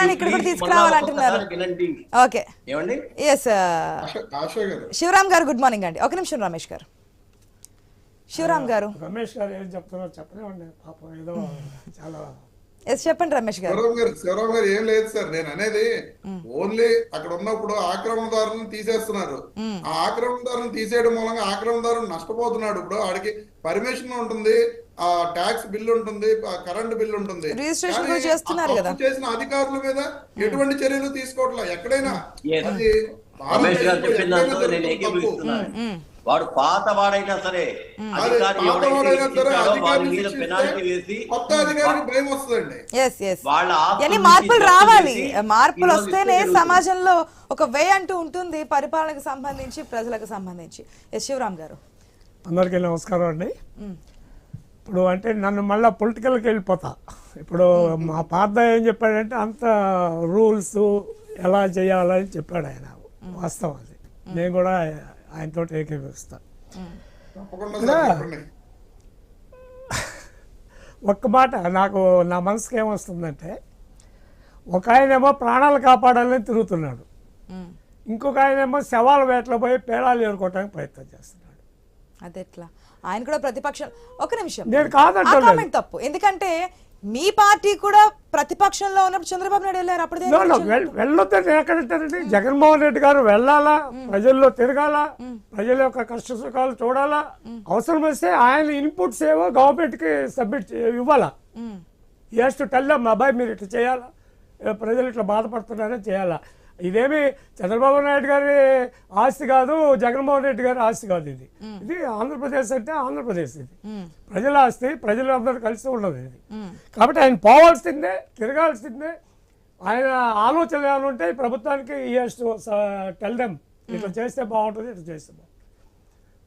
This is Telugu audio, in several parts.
సూత్రాన్ని ఇక్కడ కూడా తీసుకురావాలంటున్నారు. ఓకే. ఏమండి? ఎస్ గారు. శివరామ్ గారు గుడ్ మార్నింగ్ అండి. ఒక నిమిషం రమేష్ గారు. శివరామ్ గారు. రమేష్ గారు ఏం చెప్తున్నారో చెప్పనివ్వండి పాపం ఏదో చాలా ఎస్ చెప్పండి రమేష్ గారు. శివరాం గారు ఏం లేదు సార్. నేను అనేది ఓన్లీ అక్కడ ఉన్నప్పుడు ఆక్రమణదారులను తీసేస్తున్నారు. ఆ ఆక్రమణదారులను తీసేయడం మూలంగా ఆక్రమణదారులు నష్టపోతున్నాడు. ఇప్పుడు ఆడికి పర్మిషన్ ఉంటుంది ఆ ట్యాక్స్ బిల్ ఉంటుంది ఆ కరెంట్ బిల్ ఉంటుంది. చేసిన అధికారుల మీద ఎటువంటి చర్యలు తీసుకోవట్లే. ఎక్కడైనా. అది వాడు పాత వాడైనా సరే మార్పులు రావాలి. మార్పులు వస్తేనే. సమాజంలో ఒక వే అంటూ ఉంటుంది పరిపాలనకు సంబంధించి ప్రజలకు సంబంధించి. ఎస్ శివరామ్ గారు. అందరికీ నమస్కారం అండి. ఇప్పుడు అంటే నన్ను మళ్ళీ పొలిటికల్కి వెళ్ళిపోతా. ఇప్పుడు మా పాత ఏం చెప్పాడంటే అంత రూల్స్ ఎలా చేయాలని చెప్పాడు ఆయన. వాస్తవం అది. నేను కూడా ఆయనతో చెప్పండి ఒక్క మాట నాకు నా మనసుకి ఏమొస్తుందంటే ఒక ఆయనేమో ప్రాణాలు కాపాడాలని తిరుగుతున్నాడు. ఇంకొక ఆయనేమో శవాల వేటలో పోయి పేడాలు ఏరుకోవడానికి ప్రయత్నం చేస్తున్నాడు. అదెట్లా? ఆయన కూడా ప్రతిపక్షం. ఒక నిమిషం. నేను. కామెంట్ తప్పు. ఎందుకంటే మీ పార్టీ కూడా ప్రతిపక్షంలో ఉన్నప్పుడు చంద్రబాబు నాయుడు వెళ్ళారు అప్పుడు వెళ్ళొద్దని నేను ఎక్కడంటానండి జగన్మోహన్ రెడ్డి గారు వెళ్ళాలా? ప్రజల్లో తిరగాలా? ప్రజల యొక్క కష్ట సుఖాలు చూడాలా? అవసరం వస్తే ఆయన ఇన్పుట్స్ ఏవో గవర్నమెంట్కి సబ్మిట్ ఇవ్వాలా. ఈ హాస్ టు టెల్ మా అబ్బాయి మీరు ఇట్లా చేయాలా? ప్రజలు ఇట్లా బాధపడుతున్నారని చేయాలా? ఇదేమి చంద్రబాబు నాయుడు గారి ఆస్తి కాదు జగన్మోహన్ రెడ్డి గారి ఆస్తి కాదు ఇది. ఇది ఆంధ్రప్రదేశ్ అంటే ఆంధ్రప్రదేశ్ ఇది. ప్రజల ఆస్తి ప్రజలు అందరూ కలిసి ఉండదు ఇది. కాబట్టి ఆయన పోవాల్సిందే తిరగాల్సిందే. ఆయన ఆలోచనలు ఏమైనా ప్రభుత్వానికి ఈ టెల్ దెమ్ ఇట్లా చేస్తే బాగుంటుంది ఇట్లా చేస్తే బాగుంటుంది.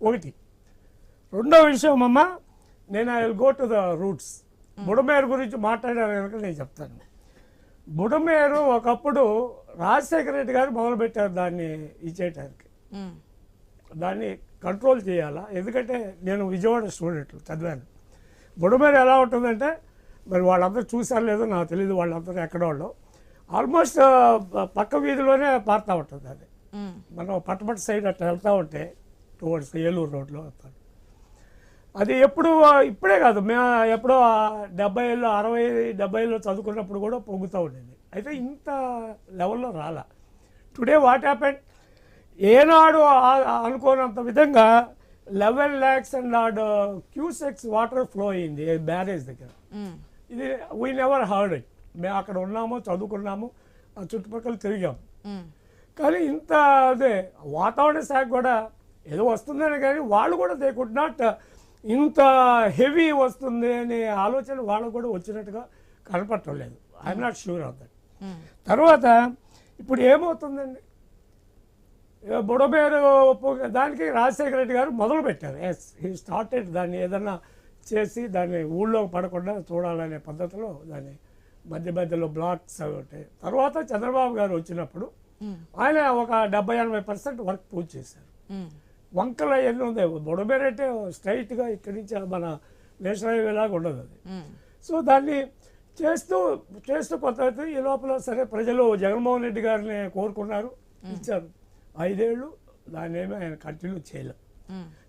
ఒకటి. రెండో విషయం అమ్మ నేను I will go to the roots Budameru గురించి మాట్లాడారు కనుక నేను చెప్తాను. బుడమేరు ఒకప్పుడు రాజశేఖర రెడ్డి గారు మొదలుపెట్టారు దాన్ని ఇచ్చేయటానికి. దాన్ని కంట్రోల్ చేయాలా? ఎందుకంటే నేను విజయవాడ స్టూడెంట్ చదివాను. బుడమేరు ఎలా ఉంటుందంటే మరి వాళ్ళందరూ చూసారు లేదో నాకు తెలియదు వాళ్ళందరూ ఎక్కడ వాళ్ళు. ఆల్మోస్ట్ పక్క వీధిలోనే పారుతూ ఉంటుంది అది. మనం పట్టపట్ట సైడ్ అట్లా వెళ్తూ ఉంటే టువర్డ్స్ ఏలూరు రోడ్లో వెళ్తాను అది ఎప్పుడు ఇప్పుడే కాదు. మేము ఎప్పుడో డెబ్బై ఏళ్ళు అరవై డెబ్బై ఏళ్ళు చదువుకున్నప్పుడు కూడా పొంగుతూ ఉండేది. అయితే ఇంత లెవెల్లో రాలా. టుడే వాట్ హ్యాపెన్ ఏనాడు అనుకోనంత విధంగా eleven lakhs and odd cusecs water flow అయింది బ్యారేజ్ దగ్గర. ఇది వీ నెవర్ హర్డ్ ఇట్ మేము అక్కడ ఉన్నాము చదువుకున్నాము ఆ చుట్టుపక్కల తిరిగాము. కానీ ఇంత అదే వాతావరణ శాఖ కూడా ఏదో వస్తుందని కానీ వాళ్ళు కూడా దే కుడ్ నాట్ ఇంత హెవీ వస్తుంది అనే ఆలోచన వాళ్ళకు కూడా వచ్చినట్టుగా కనపడటం లేదు. I'm not sure of that. తర్వాత ఇప్పుడు ఏమవుతుందండి? బుడమేరు దానికి రాజశేఖర రెడ్డి గారు మొదలు పెట్టారు. ఎస్ హీ స్టార్టెడ్ దాన్ని ఏదన్నా చేసి దాన్ని ఊళ్ళో పడకుండా చూడాలనే పద్ధతిలో దాన్ని మధ్య మధ్యలో బ్లాక్స్ అవి ఉంటాయి తర్వాత చంద్రబాబు గారు వచ్చినప్పుడు ఆయన ఒక డెబ్బై ఎనభై పర్సెంట్ వర్క్ పూర్తి చేశారు. వంకలు అవన్నీ ఉంది బుడమేరు అంటే స్ట్రైట్గా ఇక్కడి నుంచి మన నేషనల్ ఉండదు అది. సో దాన్ని చేస్తూ చేస్తూ కొంత ఈ లోపల సరే ప్రజలు జగన్మోహన్ రెడ్డి గారిని కోరుకున్నారు. ఇచ్చారు. ఐదేళ్ళు దాన్ని ఏమీ ఆయన కంటిన్యూ చేయలేదు.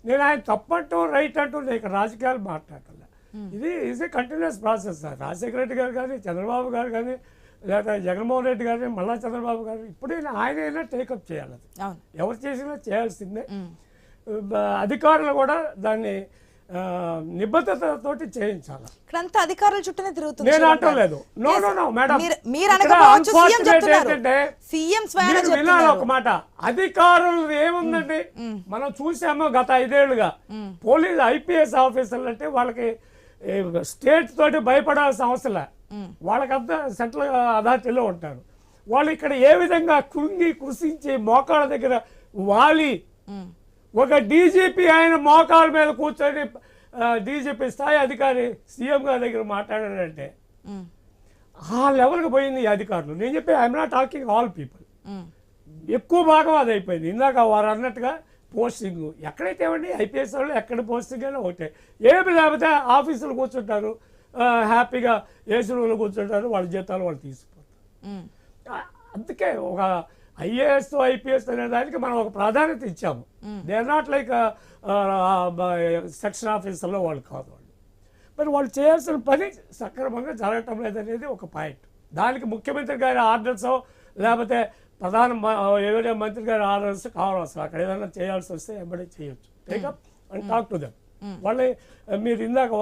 నేను ఆయన తప్పంటూ రైట్ అంటూ నేను ఇక్కడ రాజకీయాలు మాట్లాడలే ఇది is a continuous process. Sir Rajasekhara Reddy garu కానీ చంద్రబాబు గారు కానీ లేదా జగన్మోహన్ రెడ్డి గారిని మళ్ళా చంద్రబాబు గారు ఇప్పుడైనా ఆయనైనా టేకప్ చేయాలి అది. ఎవరు చేసినా చేయాల్సిందే. అధికారులు కూడా దాన్ని నిబద్ధతతోటి చేయించాలి. ఇక్కడంతా అధికారుల చుట్టూనే తిరుగుతుంది నేను శివరామ్ అంటం గారు. లేదు నో. నో నో మేడం మీరు- ఇక్కడ అనకపోవచ్చు సీఎం చెప్తున్నారు. సీఎం వినాలి చెప్తున్నారు. ఒక మాట. అధికారులు ఏముందండి? మనం చూసాము గత ఐదేళ్ళుగా. పోలీస్ ఐపీఎస్ ఆఫీసర్లు అంటే వాళ్ళకి స్టేట్ తోటి భయపడాల్సిన అవసరం. వాళ్ళకంతా సెంట్రల్ అథారిటీలో ఉంటారు. వాళ్ళు ఇక్కడ ఏ విధంగా కృంగి కృషించి మోకాళ్ళ దగ్గర వాలి. ఒక డీజీపీ ఆయన మోకాళ్ళ మీద కూర్చొని డీజీపీ స్థాయి అధికారి సీఎం గారి దగ్గర మాట్లాడాడంటే మ్మ్. ఆ లెవెల్కి పోయింది ఈ అధికారులు. నేను చెప్పి I'm not talking all people. ఎక్కువ భాగం అది అయిపోయింది. ఇందాక వారు అన్నట్టుగా పోస్టింగ్ ఎక్కడైతే ఏమండి? ఐపీఎస్ వాళ్ళు ఎక్కడ పోస్టింగ్ అయినా ఒకటే. ఏమి లేకపోతే ఆఫీసులు కూర్చుంటారు హ్యాపీగా ఏసీ కూర్చుంటారు వాళ్ళ జీతాలు వాళ్ళు ఆ, అందుకే ఒక ఐఏఎస్ ఐపీఎస్ అనే దానికి మనం ఒక ప్రాధాన్యత ఇచ్చాము. They are not like section ఆఫీసర్లో వాళ్ళు కాదు వాళ్ళు. మరి వాళ్ళు చేయాల్సిన పని సక్రమంగా జరగటం లేదనేది ఒక పాయింట్. దానికి ముఖ్యమంత్రి గారి ఆర్డర్స్ లేకపోతే ప్రధాన ఎవరైనా మంత్రి గారి ఆర్డర్స్ కావాల్సి అక్కడ ఏదైనా చేయాల్సి వస్తే ఎంబడే చేయొచ్చు. Take up and talk to them వాళ్ళే మీరు ఇందాక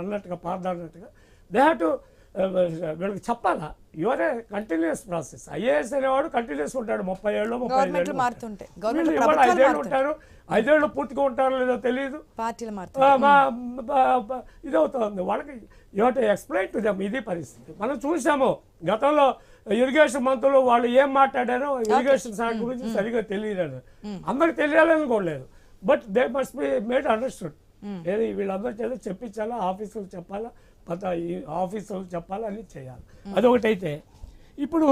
అన్నట్టుగా పార్థ అన్నట్టుగా దే హ్యావ్ టు వీళ్ళకి చెప్పాలా? యువరే కంటిన్యూస్ ప్రాసెస్ ఐఏఎస్ అనేవాడు కంటిన్యూస్ ఉంటాడు. ముప్పై ఏళ్ళు ముప్పై ఏళ్ళు ఇవాళ ఐదేళ్ళు. ఉంటారు? ఐదేళ్ళు పూర్తిగా ఉంటారో లేదో తెలియదు ఇదవుతోంది. వాళ్ళకి యువట ఎక్స్ప్లెయిన్ టు దమ్ ఇది పరిస్థితి. మనం చూసాము గతంలో ఇరిగేషన్ మంత్రులు వాళ్ళు ఏం మాట్లాడారో ఇరిగేషన్ శాఖ గురించి సరిగా తెలియలేదు. అందరికి తెలియాలనుకోలేదు but they must be made understood ఏది వీళ్ళందరి చేత చెప్పించాలా ఆఫీసులకు చెప్పాలా? పత ఈ చెప్పాలా చెప్పాలని చేయాలి. అదొకటైతే. ఇప్పుడు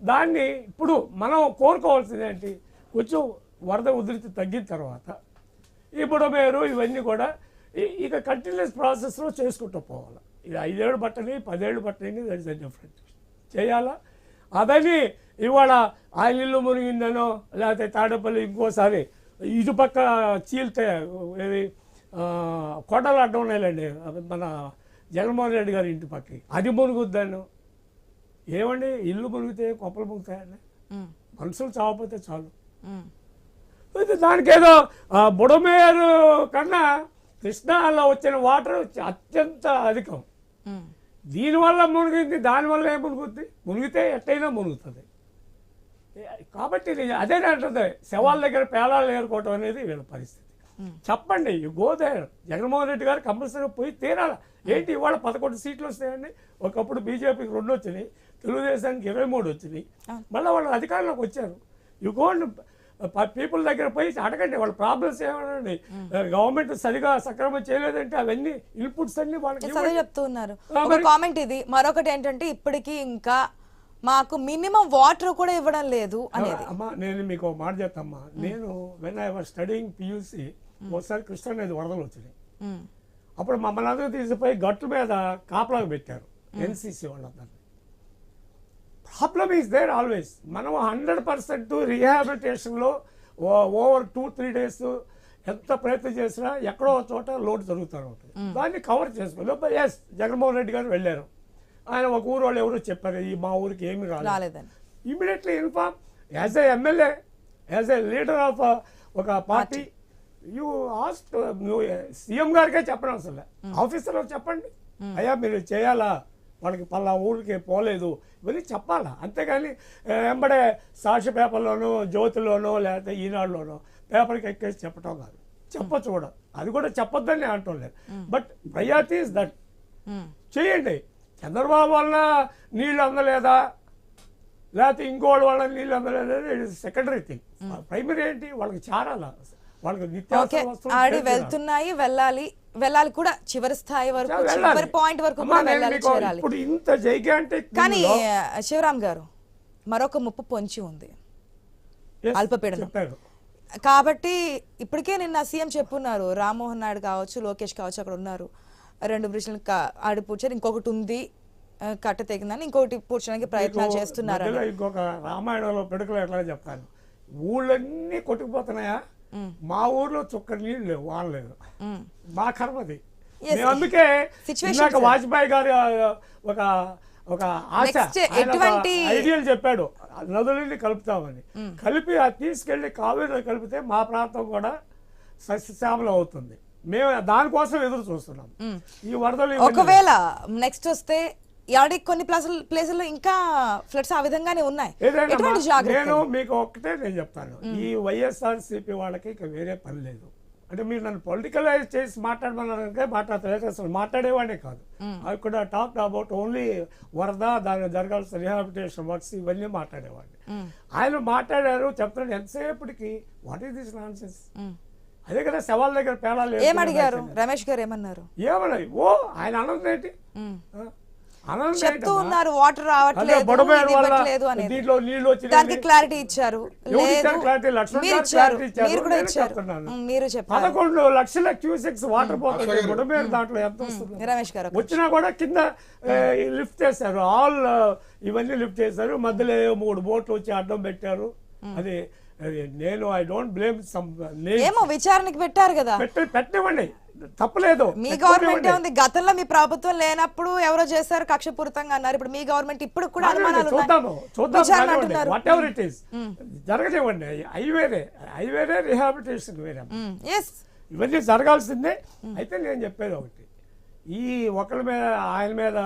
దాన్ని ఇప్పుడు మనం కోరుకోవాల్సింది ఏంటి కొంచెం వరద ఉధృతి తగ్గిన తర్వాత ఇప్పుడు మీరు ఇవన్నీ కూడా ఇక కంటిన్యూస్ ప్రాసెస్లో చేసుకుంటూ పోవాలి. ఇది ఐదేళ్ళు పట్టని పదేళ్ళు పట్టని దట్ ఇస్ డిఫరెంట్ చేయాలా? అదని ఇవాళ ఆయన ఇల్లు మునిగిందనో లేకపోతే తాడేపల్లి ఇంకోసారి ఇటుపక్క చీల్తే ఏది కొండలు అడ్డం ఉన్నాయిలేండి మన జగన్మోహన్ రెడ్డి గారి ఇంటి పక్కకి. అది మునుగుద్దను ఏమండి? ఇల్లు మునిగితే కొప్పలు మునుగుతాయండి? మనుషులు చావకపోతే చాలు. అయితే దానికి ఏదో ఆ, బుడమేరు కన్నా కృష్ణాలో వచ్చిన వాటర్ అత్యంత అధికం. దీనివల్ల మునిగింది దానివల్ల ఏం మునుగుద్ది? మునిగితే ఎట్టయినా మునుగుతుంది. కాబట్టి అదే అంటుంది. శవాల దగ్గర పేలాలు ఏరుకోవటం అనేది వీళ్ళ పరిస్థితి. చెప్పండి you go there Jaganmohan Reddy garu compulsory పోయి తీరాల. ఏంటి ఇవాళ పదకొండు సీట్లు వస్తాయండి? ఒకప్పుడు బీజేపీకి రెండు వచ్చినాయి తెలుగుదేశానికి ఇరవై మూడు వచ్చినాయి. మళ్ళీ వాళ్ళు అధికారంలోకి వచ్చారు. యు పీపుల్ దగ్గర పోయి అడగండి వాళ్ళ ప్రాబ్లమ్స్ ఏమనండి? గవర్నమెంట్ సరిగా సక్రమం చేయలేదంటే అవన్నీ ఇన్పుట్స్ అన్ని వాళ్ళకి ఎస్, అదే చెప్తూ ఉన్నారు. ఆ, ఒక మరి- కామెంట్ ఇది మరొకటి ఏంటంటే ఇప్పటికీ ఇంకా మాకు మినిమం వాటర్ కూడా ఇవ్వడం లేదు అనేది. అమ్మా నేను మీకు మాట చెప్తామ్మా నేను when I was studying PUC ఒకసారి కృష్ణ నది వరదలు వచ్చినాయి. అప్పుడు మమ్మల్ని అందరూ తీసిపోయి గట్ల మీద కాపలాగా పెట్టారు. ఎన్సీసీ వాళ్ళందరినీ ప్రాబ్లమ్ ఈజ్ దేర్ ఆల్వేస్ మనం హండ్రెడ్ పర్సెంట్ రీహాబిలిటేషన్లో ఓవర్ టూ త్రీ డేస్ ఎంత ప్రయత్నం చేసినా ఎక్కడో చోట లోటు జరుగుతూనే ఉంటుంది. దాన్ని కవర్ చేసుకోవాలి. ఎస్ జగన్మోహన్ రెడ్డి గారు వెళ్ళారు. ఆయన ఒక ఊరు వాళ్ళు ఎవరో చెప్పారు ఈ మా ఊరికి ఏమి రాలేదు. Immediately inform as a MLA as a leader of ఒక పార్టీ. యూ ఆస్ట్ నువ్వు సీఎం గారికే చెప్పడం అసలు. ఆఫీసర్లో చెప్పండి. అయ్యా మీరు చేయాలా? వాళ్ళకి పలా ఊరికి పోలేదు. ఇవన్నీ చెప్పాలా? అంతేగాని వెంబడే సాక్షి పేపర్లోనో జ్యోతిలోనో లేకపోతే ఈనాడులోనో పేపర్కి ఎక్కేసి చెప్పటం కాదు. చెప్పొచ్చు కూడా. అది కూడా చెప్పొద్దని అంటం లేదు బట్ ప్రయారిటీ ఇస్ దట్ చేయండి. చంద్రబాబు వల్ల నీళ్ళు అందలేదా? లేకపోతే ఇంకోటి వాళ్ళ నీళ్ళు అందలేదు? సెకండరీ థింగ్ ప్రైమరీ ఏంటి? వాళ్ళకి చారాల? వాళ్ళకి ఆడి. వెళ్తున్నాయి వెళ్ళాలి. వెళ్ళాలి కూడా చివరి స్థాయి వరకు. చివరి పాయింట్ వరకు కూడా వెళ్ళాలి చేరాలి. ఇంత కానీ శివరామ్ గారు మరొక ముప్పు పొంచి ఉంది. అల్పపీడనం. కాబట్టి ఇప్పటికే నిన్న సీఎం చెప్పున్నారు రామ్మోహన్ నాయుడు కావచ్చు లోకేష్ కావచ్చు అక్కడ ఉన్నారు. రెండు బ్రిడ్జ్లు ఆడి పూడ్చారు ఇంకొకటి ఉంది కట్ట తెగిందని ఇంకొకటి పూడ్చడానికి ప్రయత్నాలు చేస్తున్నారు ఇంకొక రామాయణంలో పిడుకలు ఎట్లా చెప్తాను? ఊళ్ళన్నీ కొట్టుకుపోతున్నాయా? మా ఊర్లో చుక్క నీళ్ళు లేవు వానలేదు మా కర్మది అందుకే. వాజ్పేయి గారి ఒక ఒక ఆశ ఐడియల్ చెప్పాడు. నదులని కలుపుతామని. కలిపి అది తీసుకెళ్ళి కావేరీలో కలిపితే మా ప్రాంతం కూడా సస్యశ్యామలం అవుతుంది. మేము దానికోసం ఎదురు చూస్తున్నాం. ఈ వరదలు ఒకవేళ నెక్స్ట్ వస్తే యాడి కొన్ని ప్లేసులు ప్లేసుల్లో ఇంకా ఫ్లడ్స్ ఆ విధంగానే ఉన్నాయి. నేను మీకు ఒక్కటే నేను చెప్తాను. ఈ వైఎస్ఆర్ సిపి వాళ్ళకి ఇక వేరే పని లేదు. అంటే మీరు నన్ను పొలిటికలైజ్ చేసి మాట్లాడమన్నారంటే మాట్లాడలేదు అసలు మాట్లాడేవాడే కాదు. I could talk about only వరద దాని జరగాల్సిన రిహాబిటేషన్ వర్క్స్ ఇవన్నీ మాట్లాడేవాడిని. ఆయన మాట్లాడారు చెప్తున్నాడు ఎంతసేపటికి? వాట్ ఈస్ దిస్ నాన్సెన్స్ అదే కదా శవాల దగ్గర అడిగారు రమేష్ గారు ఏమన్నారు? ఏమన్నాయి? ఓ ఆయన అన్నది ఏంటి? చెప్తూ? ఉన్నారు వాటర్ రావట్లేదు దీంట్లో నీళ్ళు వచ్చినాయి. దానికి క్లారిటీ ఇచ్చారు. మీరు కూడా ఇచ్చారు. చెప్పారు. పదకొండు లక్షల క్యూసెక్స్ వాటర్ పోతుంది. బుడమేరు దాంట్లో ఎంత వస్తుంది? రమేష్ గారు వచ్చినా కూడా కింద లిఫ్ట్ చేశారు. ఆల్ ఇవన్నీ లిఫ్ట్ చేశారు. మధ్యలో మూడు బోట్లు వచ్చి అడ్డం పెట్టారు. అది నేను ఐ డోంట్ బ్లేమ్ సమ్ ఏమో విచారణకి పెట్టారు కదా. పెట్టి పెట్టనివ్వండి. తప్పలేదు. మీ గవర్నమెంట్. ఉంది? గతంలో మీ ప్రభుత్వం లేనప్పుడు ఎవరో చేశారు? కక్షపూరితంగా అన్నారు. ఇప్పుడు మీ గవర్నమెంట్ ఇప్పుడు కూడా అనుమానాలు ఉన్నాయి. చూద్దాము చూద్దాం వాట్ ఎవర్ ఇట్ ఈస్ జరగనివ్వండి. అవి వేరే అవి వేరే రిహాబిటేషన్ వేరే ఎస్ ఇవన్నీ జరగాల్సిందే. అయితే నేను చెప్పేది ఒకటి. ఈ ఒకరి మీద ఆయన మీద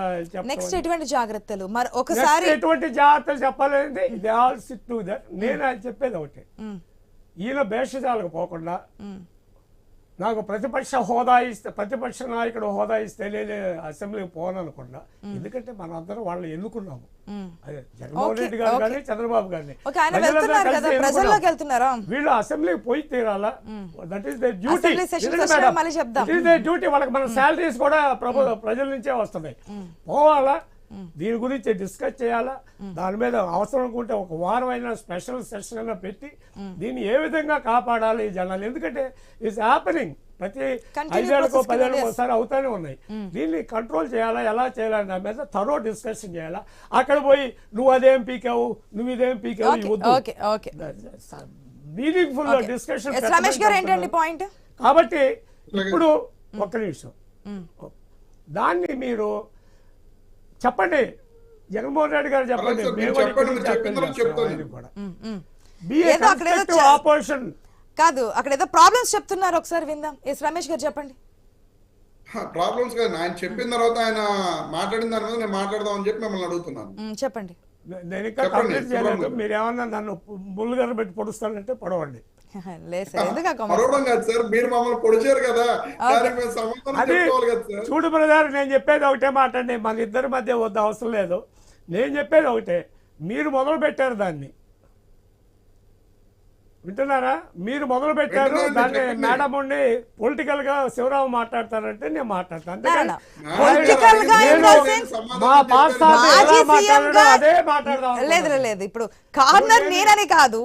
నెక్స్ట్ ఎటువంటి జాగ్రత్తలు? మరి ఒకసారి ఎటువంటి జాగ్రత్తలు చెప్పాలంటే they all sit to that నేను చెప్పేది ఒకటి. ఈయన భేషజాలకు పోకుండా నాకు ప్రతిపక్ష హోదా ఇస్తే ప్రతిపక్ష నాయకుడు హోదా ఇస్తే నేను అసెంబ్లీకి పోను అనుకున్నా ఎందుకంటే మనందరం వాళ్ళు ఎన్నుకున్నాము. అదే జగన్మోహన్ రెడ్డి గారు. కానీ చంద్రబాబు గారిని. వీళ్ళు అసెంబ్లీకి పోయి తీరాలా? That is the duty duty వాళ్ళకి మన శాలరీస్ కూడా ప్రభు ప్రజల నుంచే వస్తున్నాయి. పోవాలా? దీని గురించి డిస్కస్ చేయాలా? దాని మీద అవసరం అనుకుంటే ఒక వారం అయినా స్పెషల్ సెషన్ అయినా పెట్టి దీన్ని ఏ విధంగా కాపాడాలి ఈ జనాలు? ఎందుకంటే ఇట్స్ హ్యాపెనింగ్. ప్రతి ఐదేళ్ళకో పదేళ్ళకో. ఒకసారి అవుతానే ఉన్నాయి. దీన్ని కంట్రోల్ చేయాలా? ఎలా చేయాలని దాని మీద థరో డిస్కషన్ చేయాలా? అక్కడ పోయి నువ్వు అదేం పీకావు నువ్వు ఇదేం పీకావు meaningful. Discussion yes Ramesh garu ఏంటండి పాయింట్ కాబట్టి ఇప్పుడు ఒక్క నిమిషం. దాన్ని మీరు చెప్పండి. జగన్మోహన్ రెడ్డి గారు చెప్పండి. opposition. కాదు అక్కడ ఏదో ప్రాబ్లమ్స్ చెప్తున్నారు ఒకసారి విందాం. ఎస్ రమేష్ గారు చెప్పండి. ప్రాబ్లమ్స్ కాదు. ఆయన చెప్పిన తర్వాత ఆయన మాట్లాడిన దాని మీద నేను మాట్లాడదాం అని చెప్పి మిమ్మల్ని అడుగుతున్నాను. చెప్పండి. నేను ఇంకా కంప్లీట్ చేయలేదు. మీరు ఏమన్నా నన్ను ముళ్ళుగారు పెట్టి పొడుస్తానంటే పొడవండి. చూడు బ్రదర్ నేను చెప్పేది ఒకటే మాట అండి. మన ఇద్దరి మధ్య వద్ద అవసరం లేదు. నేను చెప్పేది ఒకటే. మీరు మొదలు పెట్టారు దాన్ని. వింటున్నారా? మీరు మొదలు పెట్టారు దాన్ని. మేడం ఉండి పొలిటికల్గా శివరావు మాట్లాడతారంటే నేను మాట్లాడతాను మా అదే మాట్లాడదాం లేదు లేదు, ఇప్పుడు కార్నర్ నేనని కాదు.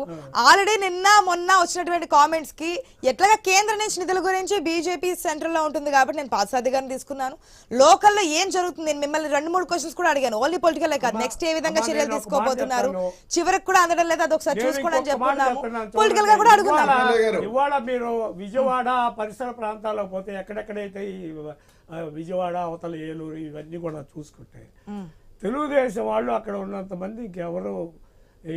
ఆల్రెడీ నిన్న మొన్న వచ్చినటువంటి కామెంట్స్కి ఎట్లాగా కేంద్ర నుంచి నిధుల గురించి బీజేపీ సెంట్రల్లో ఉంటుంది కాబట్టి నేను పాసాది గారిని తీసుకున్నాను. లోకల్లో ఏం జరుగుతుంది? నేను మిమ్మల్ని రెండు మూడు క్వశ్చన్స్ కూడా అడిగాను. ఓన్లీ పొలిటికల్ కాదు. నెక్స్ట్ ఏ విధంగా చర్యలు తీసుకోబోతున్నారు. చివరికి కూడా అందడం లేదు. అది ఒకసారి నేను చూసుకోండి అని ఇంకొక మాట చెప్పుకున్నాము చెప్తున్నాను. పొలిటికల్గా. కూడా అడుగున్నాము ఇవాళ- మీరు విజయవాడ పరిసర ప్రాంతాలకు పోతే ఎక్కడెక్కడైతే ఈ విజయవాడ అవతల ఏలూరు ఇవన్నీ కూడా చూసుకుంటే తెలుగుదేశం వాళ్ళు అక్కడ ఉన్నంత మంది ఇంకెవరు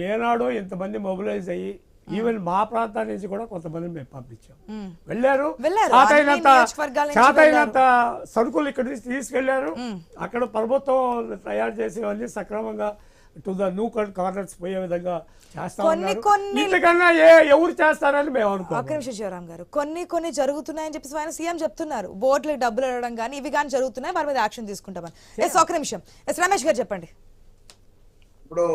ఏనాడో ఇంతమంది మొబిలైజ్ అయ్యి ఈవెన్ మా ప్రాంతం నుంచి కూడా కొంతమంది మేము పంపించాం. వెళ్ళారు. చాతైనంత సరుకులు ఇక్కడ నుంచి తీసుకెళ్ళారు అక్కడ ప్రభుత్వం తయారు చేసేవన్నీ సక్రమంగా టు ద న్యూ కార్నర్స్ పోయే విధంగా కొన్ని- కొన్ని- ఇంతకన్నా ఏ ఎవరు చేస్తారని మేము నిమిషం శివరామ్ గారు. కొన్ని కొన్ని జరుగుతున్నాయని చెప్పి ఆయన సీఎం చెప్తున్నారు. బోట్లకు డబ్బులు ఇవ్వడం కానీ ఇవి కానీ జరుగుతున్నాయి వారి మీద యాక్షన్ తీసుకుంటామని. ఎస్ ఒక నిమిషం. ఎస్ రమేష్ గారు చెప్పండి.